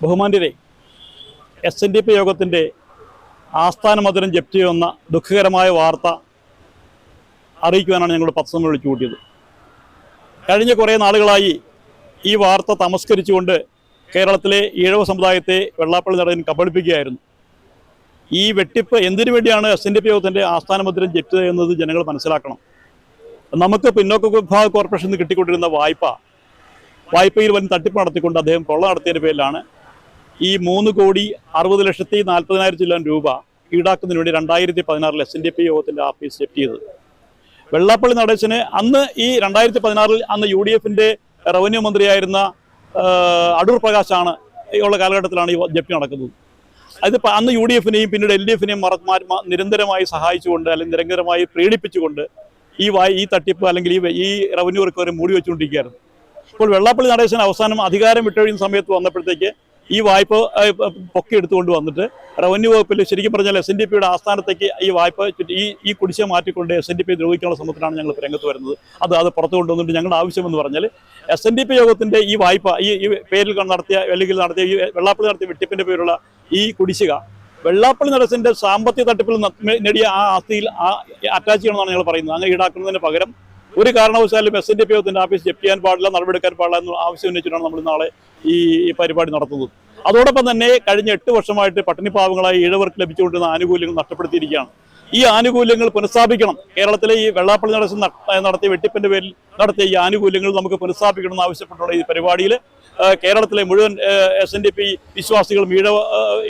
ബഹുമാന്യരെ S N D P യോഗത്തിന്റെ ആസ്ഥാന മധുരം ജപ്തി വന്ന ദുഃഖകരമായ വാർത്ത അറിയിക്കുവാനാണ് ഞങ്ങൾ പത്രം വിളിച്ചു കൂട്ടിയത്. കഴിഞ്ഞ കുറേ നാളുകളായി ഈ വാർത്ത തമസ്കരിച്ചുകൊണ്ട് കേരളത്തിലെ ഈഴവ സമുദായത്തെ വെള്ളാപ്പള്ളി നടൻ കബളിപ്പിക്കുകയായിരുന്നു. ഈ വെട്ടിപ്പ് എന്തിനു വേണ്ടിയാണ് എസ് എൻ ഡി പി യോഗത്തിന്റെ ആസ്ഥാന മധുരം ജപ്തി എന്നത് ജനങ്ങൾ മനസ്സിലാക്കണം. നമുക്ക് പിന്നോക്ക വിഭാഗ കോർപ്പറേഷനിൽ നിന്ന് കിട്ടിക്കൊണ്ടിരുന്ന വായ്പ വായ്പയിൽ വൻ തട്ടിപ്പ് നടത്തിക്കൊണ്ട് അദ്ദേഹം കൊള്ള നടത്തിയതിന്റെ പേരിലാണ് ഈ മൂന്ന് കോടി അറുപത് ലക്ഷത്തി നാൽപ്പതിനായിരം ചില്ലാൻ രൂപ ഈടാക്കുന്നതിന് വേണ്ടി രണ്ടായിരത്തി പതിനാറിൽ S N D P office set ചെയ്തത്. വെള്ളാപ്പള്ളി നടേശന് അന്ന് ഈ രണ്ടായിരത്തി പതിനാറിൽ അന്ന് യു ഡി എഫിന്റെ റവന്യൂ മന്ത്രിയായിരുന്ന അടൂർ പ്രകാശാണ് ഉള്ള കാലഘട്ടത്തിലാണ് ഈ ജപ്തി നടക്കുന്നത്. അത് അന്ന് യു ഡി എഫിനെയും പിന്നീട് എൽ ഡി എഫിനെയും നിരന്തരമായി സഹായിച്ചുകൊണ്ട് അല്ലെങ്കിൽ നിരന്തരമായി പ്രീണിപ്പിച്ചുകൊണ്ട് ഈ വായി ഈ തട്ടിപ്പ് അല്ലെങ്കിൽ ഈ ഈ റവന്യൂ റിക്കവറി മൂടി വെച്ചുകൊണ്ടിരിക്കുകയായിരുന്നു. അപ്പോൾ വെള്ളാപ്പള്ളി നടേശൻ അവസാനം അധികാരം വിട്ടൊഴിയുന്ന സമയത്ത് വന്നപ്പോഴത്തേക്ക് ഈ വായ്പ ആ, പൊക്കി എടുത്തുകൊണ്ട് വന്നിട്ട് റവന്യൂ വകുപ്പിൽ ശരിക്കും പറഞ്ഞാൽ എസ് എൻ ഡി പിയുടെ ആസ്ഥാനത്തേക്ക് ഈ വായ്പ ഈ ഈ കുടിശ്ശിക മാറ്റിക്കൊണ്ട് എസ് എൻ ഡി പി ദ്രോഹിക്കാനുള്ള ശ്രമത്തിലാണ് ഞങ്ങൾ രംഗത്ത് വരുന്നത്. അത് അത് പുറത്തു കൊണ്ടുവന്നിട്ട് ഞങ്ങളുടെ ആവശ്യമെന്ന് പറഞ്ഞാൽ എസ് എൻ ഡി പി യോഗത്തിന്റെ ഈ വായ്പ ഈ പേരിൽ നടത്തിയ അല്ലെങ്കിൽ നടത്തിയ ഈ വെള്ളാപ്പള്ളി നടത്തിയ വെട്ടിപ്പിന്റെ പേരുള്ള ഈ കുടിശ്ശിക വെള്ളാപ്പള്ളി നടസിന്റെ സാമ്പത്തിക തട്ടിപ്പിൽ നേടിയ ആ ആസ്തിയിൽ അറ്റാച്ച് ചെയ്യണമെന്നാണ് ഞങ്ങൾ പറയുന്നത്. അങ്ങനെ ഈടാക്കുന്നതിന് പകരം ഒരു കാരണവശാലും എസ് എൻ ഡി പി യോഗത്തിന്റെ ഓഫീസ് ജപ്തി ചെയ്യാൻ പാടില്ല നടപടിയെടുക്കാൻ പാടില്ല എന്ന ആവശ്യം ഉന്നയിച്ചിട്ടാണ് നമ്മൾ നാളെ ഈ പരിപാടി നടത്തുന്നത്. അതോടൊപ്പം തന്നെ കഴിഞ്ഞ എട്ട് വർഷമായിട്ട് പട്ടിണിപ്പാവങ്ങളായി ഈഴവർക്ക് ലഭിച്ചുകൊണ്ടിരുന്ന ആനുകൂല്യങ്ങൾ നഷ്ടപ്പെടുത്തിയിരിക്കുകയാണ്. ഈ ആനുകൂല്യങ്ങൾ പുനഃസ്ഥാപിക്കണം. കേരളത്തിലെ ഈ വെള്ളാപ്പള്ളി നടസം നടത്തിയ വെട്ടിപ്പിന്റെ പേരിൽ നടത്തിയ ഈ ആനുകൂല്യങ്ങൾ നമുക്ക് പുനഃസ്ഥാപിക്കണം എന്ന് ആവശ്യപ്പെട്ടുള്ള ഈ പരിപാടിയിൽ കേരളത്തിലെ മുഴുവൻ എസ് എൻ ഡി പി വിശ്വാസികളും ഈഴവ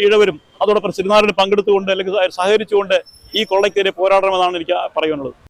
ഈഴവരും അതോടൊപ്പം ശ്രീനാരായണൻ പങ്കെടുത്തുകൊണ്ട് അല്ലെങ്കിൽ സഹകരിച്ചുകൊണ്ട് ഈ കൊള്ളയ്ക്കെതിരെ പോരാടണമെന്നാണ് എനിക്ക് പറയാനുള്ളത്